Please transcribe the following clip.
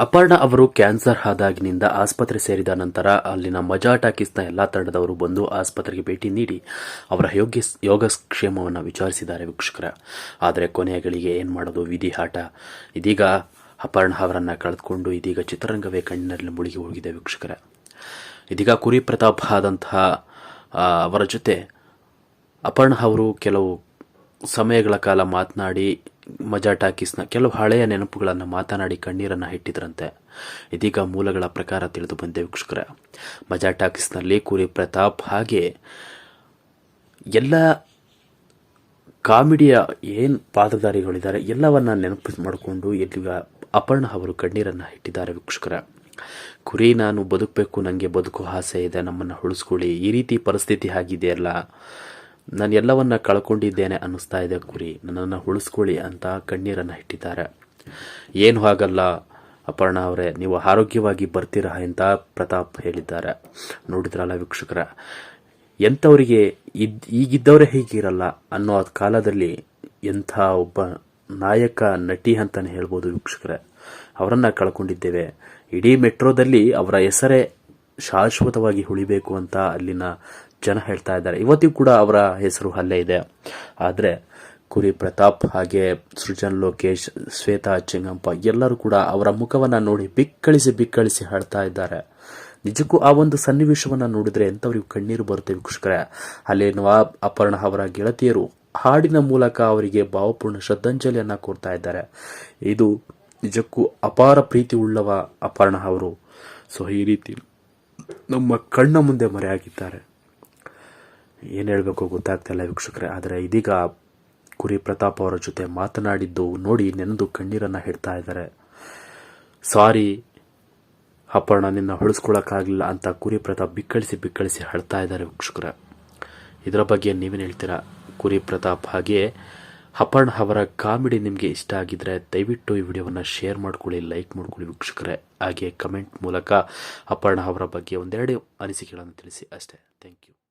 ಅಪರ್ಣ ಅವರು ಕ್ಯಾನ್ಸರ್ ಆದಾಗಿನಿಂದ ಆಸ್ಪತ್ರೆ ಸೇರಿದ ನಂತರ ಅಲ್ಲಿನ ಮಜಾ ಟಾಕೀಸ್ನ ಎಲ್ಲಾ ತಂಡದವರು ಬಂದು ಆಸ್ಪತ್ರೆಗೆ ಭೇಟಿ ನೀಡಿ ಅವರ ಯೋಗ್ಯ ಯೋಗಕ್ಷೇಮವನ್ನು ವಿಚಾರಿಸಿದ್ದಾರೆ ವೀಕ್ಷಕರ. ಆದರೆ ಕೊನೆಯ ಗಳಿಗೆ ಏನು ಮಾಡೋದು? ವಿಧಿ ಆಟ ಇದೀಗ ಅಪರ್ಣ ಅವರನ್ನು ಕಳೆದುಕೊಂಡು ಇದೀಗ ಚಿತ್ರರಂಗವೇ ಕಣ್ಣಿನಲ್ಲಿ ಮುಳುಗಿ ಹೋಗಿದೆ ವೀಕ್ಷಕರ. ಇದೀಗ ಕುರಿ ಪ್ರತಾಪ್ ಆದಂತಹ ಅವರ ಜೊತೆ ಅಪರ್ಣ ಅವರು ಕೆಲವು ಸಮಯಗಳ ಕಾಲ ಮಾತನಾಡಿ ಮಜಾ ಟಾಕೀಸ್ನ ಕೆಲವು ಹಳೆಯ ನೆನಪುಗಳನ್ನು ಮಾತನಾಡಿ ಕಣ್ಣೀರನ್ನು ಇಟ್ಟಿದ್ರಂತೆ ಇದೀಗ ಮೂಲಗಳ ಪ್ರಕಾರ ತಿಳಿದು ಬಂದೆ ವೀಕ್ಷಕರ. ಮಜಾ ಟಾಕೀಸ್ನಲ್ಲಿ ಕುರಿ ಪ್ರತಾಪ್ ಹಾಗೆ ಎಲ್ಲ ಕಾಮಿಡಿಯ ಏನು ಪಾತ್ರಧಾರಿಗಳಿದ್ದಾರೆ ಎಲ್ಲವನ್ನ ನೆನಪು ಮಾಡಿಕೊಂಡು ಇಲ್ಲಿಗ ಅಪರ್ಣ ಅವರು ಕಣ್ಣೀರನ್ನು ಇಟ್ಟಿದ್ದಾರೆ ವೀಕ್ಷಕರ. ಕುರಿ ನಾನು ಬದುಕಬೇಕು ನನಗೆ ಬದುಕು ಆಸೆ ಇದೆ, ನಮ್ಮನ್ನು ಉಳಿಸ್ಕೊಳ್ಳಿ. ಈ ರೀತಿ ಪರಿಸ್ಥಿತಿ ಆಗಿದೆಯಲ್ಲ ನಾನು ಎಲ್ಲವನ್ನ ಕಳ್ಕೊಂಡಿದ್ದೇನೆ ಅನ್ನಿಸ್ತಾ ಇದೆ ಕುರಿ. ನನ್ನನ್ನು ಉಳಿಸ್ಕೊಳ್ಳಿ ಅಂತ ಕಣ್ಣೀರನ್ನು ಇಟ್ಟಿದ್ದಾರೆ. ಏನು ಹಾಗಲ್ಲ ಅಪರ್ಣ ಅವರೇ, ನೀವು ಆರೋಗ್ಯವಾಗಿ ಬರ್ತೀರಾ ಅಂತ ಪ್ರತಾಪ್ ಹೇಳಿದ್ದಾರೆ. ನೋಡಿದ್ರಲ್ಲ ವೀಕ್ಷಕರ, ಎಂಥವರಿಗೆ ಇದ್, ಈಗಿದ್ದವರೇ ಹೀಗಿರಲ್ಲ ಅನ್ನೋ ಕಾಲದಲ್ಲಿ ಎಂಥ ಒಬ್ಬ ನಾಯಕ, ನಟಿ ಅಂತಲೇ ಹೇಳ್ಬೋದು ವೀಕ್ಷಕರೇ. ಅವರನ್ನು ಕಳ್ಕೊಂಡಿದ್ದೇವೆ. ಇಡೀ ಮೆಟ್ರೋದಲ್ಲಿ ಅವರ ಹೆಸರೇ ಶಾಶ್ವತವಾಗಿ ಉಳಿಬೇಕು ಅಂತ ಅಲ್ಲಿನ ಜನ ಹೇಳ್ತಾ ಇದ್ದಾರೆ. ಇವತ್ತಿಗೂ ಕೂಡ ಅವರ ಹೆಸರು ಅಲ್ಲೇ ಇದೆ. ಆದರೆ ಕುರಿ ಪ್ರತಾಪ್ ಹಾಗೆ ಸೃಜನ್, ಲೋಕೇಶ್, ಶ್ವೇತಾ ಚೆಂಗಪ್ಪ ಎಲ್ಲರೂ ಕೂಡ ಅವರ ಮುಖವನ್ನು ನೋಡಿ ಬಿಕ್ಕಳಿಸಿ ಬಿಕ್ಕಳಿಸಿ ಹೇಳ್ತಾ ಇದ್ದಾರೆ. ನಿಜಕ್ಕೂ ಆ ಒಂದು ಸನ್ನಿವೇಶವನ್ನು ನೋಡಿದ್ರೆ ಎಂಥವ್ರಿಗೆ ಕಣ್ಣೀರು ಬರುತ್ತೆ ವೀಕ್ಷಕರೇ. ಅಲ್ಲೇನು ಆ ಅಪರ್ಣ ಅವರ ಗೆಳತಿಯರು ಹಾಡಿನ ಮೂಲಕ ಅವರಿಗೆ ಭಾವಪೂರ್ಣ ಶ್ರದ್ಧಾಂಜಲಿಯನ್ನು ಕೊಡ್ತಾ ಇದ್ದಾರೆ. ಇದು ನಿಜಕ್ಕೂ ಅಪಾರ ಪ್ರೀತಿ ಉಳ್ಳವ ಅಪರ್ಣ ಅವರು. ಸೊ ಈ ರೀತಿ ನಮ್ಮ ಕಣ್ಣ ಮುಂದೆ ಮರೆಯಾಗಿದ್ದಾರೆ. ಏನು ಹೇಳಬೇಕು ಗೊತ್ತಾಗ್ತಿಲ್ಲ ವೀಕ್ಷಕರೇ, ಆದರೆ ಇದೀಗ ಕುರಿ ಪ್ರತಾಪ್ ಅವರ ಜೊತೆ ಮಾತನಾಡಿದ್ದು ನೋಡಿ ನೆನೆದು ಕಣ್ಣೀರನ್ನು ಹಿಡ್ತಾ ಇದ್ದಾರೆ. ಸಾರಿ, ಅಪರ್ಣ ನಿನ್ನ ಹೊಳಿಸ್ಕೊಳಕ್ಕಾಗಲಿಲ್ಲ ಅಂತ ಕುರಿ ಪ್ರತಾಪ್ ಬಿಕ್ಕಳಿಸಿ ಬಿಕ್ಕಳಿಸಿ ಹೇಳ್ತಾ ಇದ್ದಾರೆ ವೀಕ್ಷಕರ. ಇದರ ಬಗ್ಗೆ ನೀವೇನು ಹೇಳ್ತೀರಾ? ಕುರಿ ಪ್ರತಾಪ್ ಹಾಗೆ ಅಪರ್ಣ ಅವರ ಕಾಮಿಡಿ ನಿಮಗೆ ಇಷ್ಟ ಆಗಿದ್ರೆ ದಯವಿಟ್ಟು ಈ ವಿಡಿಯೋವನ್ನು ಶೇರ್ ಮಾಡ್ಕೊಳ್ಳಿ, ಲೈಕ್ ಮಾಡ್ಕೊಳ್ಳಿ ವೀಕ್ಷಕರೇ. ಹಾಗೆ ಕಮೆಂಟ್ ಮೂಲಕ ಅಪರ್ಣ ಅವರ ಬಗ್ಗೆ ಒಂದೆರಡು ಅನಿಸಿಕೆಗಳನ್ನು ತಿಳಿಸಿ ಅಷ್ಟೇ. Thank you.